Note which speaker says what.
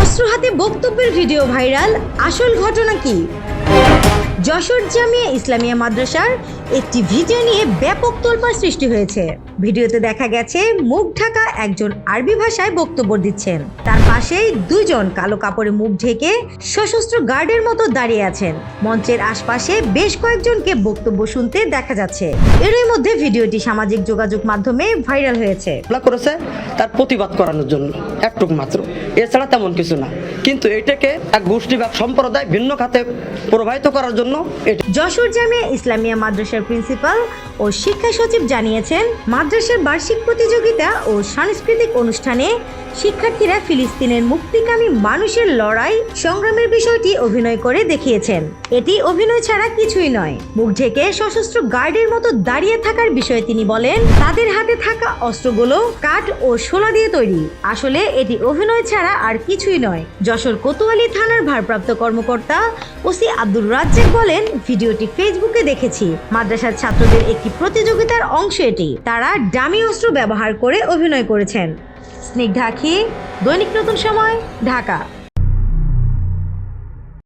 Speaker 1: অস্ত্র হাতে বক্তব্যের ভিডিও ভাইরাল। আসল ঘটনা কি? যশোর জামিয়া ইসলামিয়া মাদ্রাসার একটি ভিডিও নিয়ে ব্যাপক তোলপাড় সৃষ্টি হয়েছে। ভিডিওতে দেখা গেছে, মুখ ঢাকা একজন আরবি ভাষায় বক্তব্য দিচ্ছেন। তার পাশেই দুইজন কালো কাপড়ে মুখ ঢেকে সশস্ত্র গার্ডের মতো দাঁড়িয়ে আছেন। মঞ্চের আশপাশে বেশ কয়েকজনকে বক্তব্য শুনতে দেখা যাচ্ছে। এরই মধ্যে ভিডিওটি সামাজিক যোগাযোগ মাধ্যমে ভাইরাল হয়েছে।
Speaker 2: করেছে, তার প্রতিবাদ করানোর জন্য একটুক মাত্র। এছাড়া তেমন কিছু না। কিন্তু এটাকে এক গোষ্ঠী বা সম্প্রদায় ভিন্ন খাতে প্রবাহিত করার জন্য
Speaker 1: যশোর জামিয়া ইসলামিয়া মাদ্রাসার প্রিন্সিপাল ও শিক্ষা সচিব জানিয়েছেন, মাদ্রাসার বার্ষিক প্রতিযোগিতা ও সাংস্কৃতিক অনুষ্ঠানে শিক্ষার্থীরা ফিলিস্তিনের মুক্তিকামী মানুষের লড়াই সংগ্রামের বিষয়টি অভিনয় করে দেখিয়েছেন। এটি অভিনয় ছাড়া কিছুই নয়। মুখ ঢেকে সশস্ত্র গার্ডের মতো দাঁড়িয়ে থাকার বিষয়ে তিনি বলেন, তাদের হাতে থাকা অস্ত্রগুলো কাঠ ও শোলা দিয়ে তৈরি। আসলে এটি অভিনয় ছাড়া আর কিছুই নয়। যশোর কোতোয়ালি থানার ভারপ্রাপ্ত কর্মকর্তা ওসি আব্দুর রাজ্জাক বলেন, ভিডিওটি ফেসবুকে দেখেছি। মাদ্রাসার ছাত্রদের একটি প্রতিযোগিতার অংশ এটি। তারা ডামি অস্ত্র ব্যবহার করে অভিনয় করেছেন। স্নিগ্ধা আখি, দৈনিক নতুন সময়, ঢাকা।